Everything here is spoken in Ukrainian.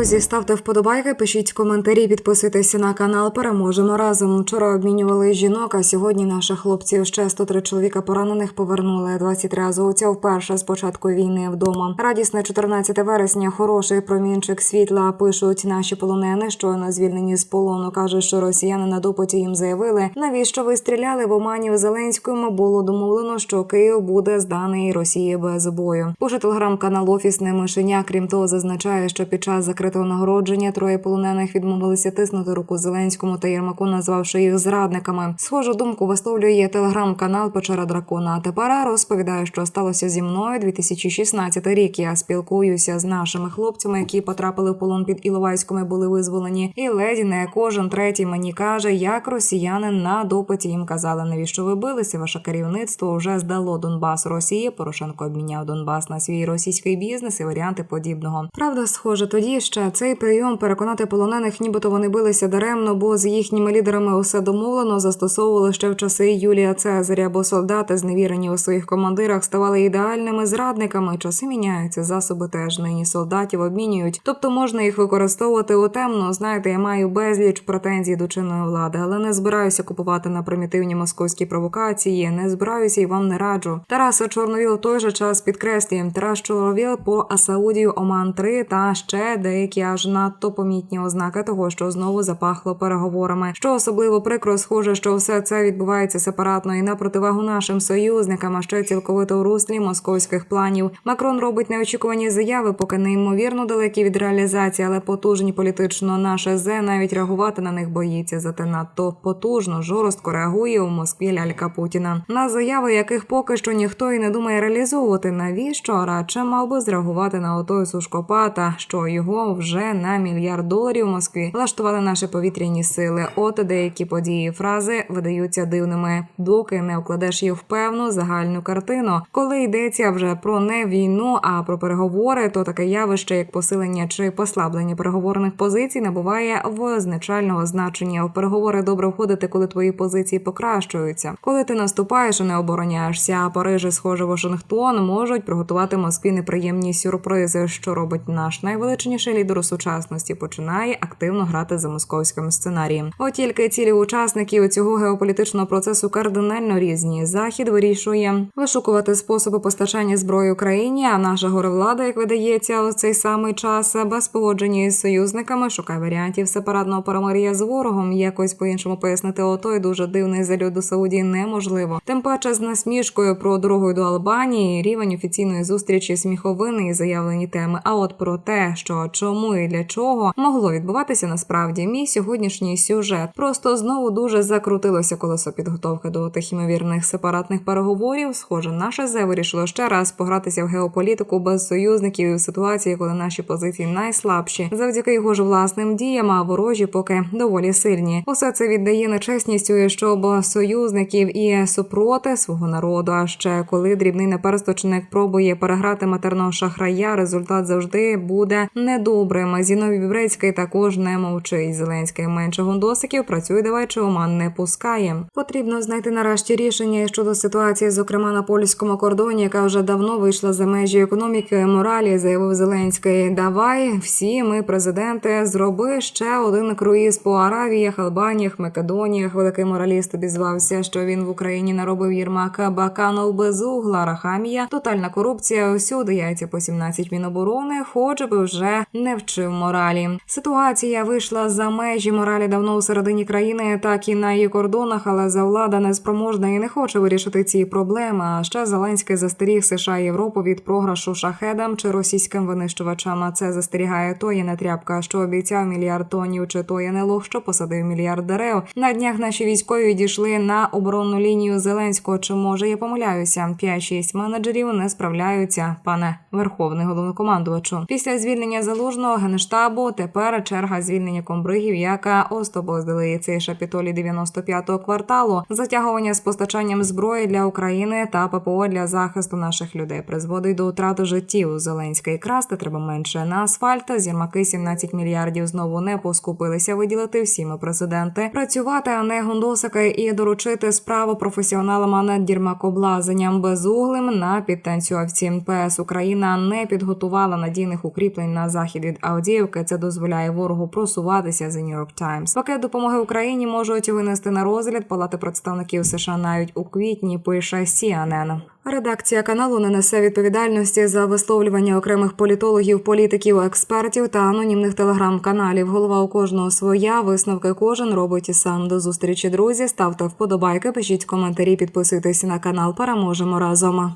Друзі, ставте вподобайки, пишіть коментарі, підписуйтесь на канал. Переможемо разом. Вчора обмінювали жінок. А сьогодні наших хлопців ще 103 чоловіка поранених повернули. 23 азовця вперше з початку війни вдома. Радісне 14 вересня. Хороший промінчик світла. Пишуть наші полонени, щойно звільнені з полону. каже, що росіяни на допиті їм заявили, навіщо ви стріляли в Омані в Зеленському. Було домовлено, що Київ буде зданий Росії без бою. Пише телеграм-канал Офісне мишеня. Крім того, зазначає, що під час закритого нагородження троє полонених відмовилися тиснути руку Зеленському та Єрмаку, назвавши їх зрадниками. Схожу думку висловлює телеграм-канал Печера Дракона. А тепер розповідає, що сталося зі мною 2016 рік. Я спілкуюся з нашими хлопцями, які потрапили в полон під Іловайськом і були визволені. І ледь не кожен третій мені каже, як росіяни на допиті їм казали, навіщо ви билися? Ваше керівництво вже здало Донбас Росії. Порошенко обміняв Донбас на свій російський бізнес і варіанти подібного. Правда, схоже, тоді ще цей прийом переконати полонених, нібито вони билися даремно, бо з їхніми лідерами усе домовлено застосовували ще в часи Юлія Цезаря, бо солдати, зневірені у своїх командирах, ставали ідеальними зрадниками. Часи міняються, засоби теж нині солдатів обмінюють. Тобто можна їх використовувати у темно. Знаєте, я маю безліч претензій до чинної влади, але не збираюся купувати на примітивні московські провокації. Не збираюся і вам не раджу. Тарас Чорновіл той же час підкреслює Тарас Чорновіл по Асаудію Оман 3 та ще деякі аж надто помітні ознаки того, що знову запахло переговорами. Що особливо прикро, схоже, що все це відбувається сепаратно і на противагу нашим союзникам, а ще цілковито у руслі московських планів. Макрон робить неочікувані заяви, поки неймовірно далекі від реалізації, але потужні політично. Наше зе навіть реагувати на них боїться. Зате надто потужно, жорстко реагує у Москві лялька Путіна на заяви, яких поки що ніхто і не думає реалізовувати. Навіщо радше мав би зреагувати на отой сушкопата, що його вже на мільярд доларів в Москві влаштували наші повітряні сили. От деякі події фрази видаються дивними, доки не вкладеш їх в певну загальну картину. Коли йдеться вже про не війну, а про переговори, то таке явище, як посилення чи послаблення переговорних позицій, набуває визначального значення. У переговори добре входити, коли твої позиції покращуються. Коли ти наступаєш і не обороняєшся, а Париж, схоже, Вашингтон можуть приготувати Москві неприємні сюрпризи, що робить наш найвеличніший лідер у сучасності. Починає активно грати за московським сценарієм. От тільки цілі учасників цього геополітичного процесу кардинально різні. Захід вирішує вишукувати способи постачання зброї Україні. А наша горевлада, як видається, у цей самий час без погодження із союзниками шукає варіантів сепаратного перемир'я з ворогом. Якось по-іншому пояснити отой дуже дивний зальот до Саудії неможливо. Тим паче з насмішкою про дорогою до Албанії рівень офіційної зустрічі сміховини і заявлені теми. А от про те, що чому і для чого могло відбуватися насправді, мій сьогоднішній сюжет просто знову дуже закрутилося колесо підготовки до тих імовірних сепаратних переговорів. Схоже, наше зе вирішило ще раз погратися в геополітику без союзників і в ситуації, коли наші позиції найслабші, завдяки його ж власним діям, а ворожі поки доволі сильні. Усе це віддає нечесністю, щоб союзників і супроти свого народу. А ще коли дрібний наперсточник пробує переграти матерного шахрая, результат завжди буде недобрим. Зіновій Бібрецький також не мовчить. Зеленський менше гондосиків працює давай чи оман не пускає. Потрібно знайти нарешті рішення щодо ситуації, зокрема на польському кордоні, яка вже давно вийшла за межі економіки моралі, заявив Зеленський. Давай всі ми, президенти, зроби ще один круїз по Аравіях, Албаніях, Македоніях. Великий мораліст обізвався, що він в Україні наробив Єрмака Баканов без угла, Рахамія, тотальна корупція. Усюди яйця по 17 міноборони, хоч би вже не вчив моралі. Ситуація вийшла за межі моралі давно у середині країни, так і на її кордонах, але за влада неспроможна і не хоче вирішити ці проблеми. А ще Зеленський застеріг США і Європу від програшу шахедам чи російським винищувачам. А це застерігає то є не тряпка, що обіцяв мільярд тонів, чи то є не лох, що посадив мільярд дерев. На днях наші військові дійшли на оборонну лінію Зеленського. Чи може я помиляюся? 5-6 менеджерів не справляються, пане верховний головнокомандувачу. Після звільнення залужного генштабу тепер черга звільнення комбригів, яка остобоздили цей шапітолі 95-го кварталу, затягування з постачанням зброї для України та ППО для захисту наших людей призводить до втрати життів. Зеленський красти треба менше на асфальт. Зірмаки 17 мільярдів знову не поскупилися виділити всі ми президенти, працювати, а не гундосики і доручити справу професіоналам, а не дірмакоблазенням безуглим на підтанцювавці. ПС Україна не підготувала надійних укріплень на захід від Авдіївки. Це дозволяє ворогу просуватися. The New York Times. Пакет допомоги Україні можуть винести на розгляд Палати представників США навіть у квітні. Пише CNN. Редакція каналу не несе відповідальності за висловлювання окремих політологів, політиків, експертів та анонімних телеграм-каналів. Голова у кожного своя. Висновки кожен робить і сам. До зустрічі, друзі. Ставте вподобайки, пишіть коментарі, підписуйтесь на канал. Переможемо разом.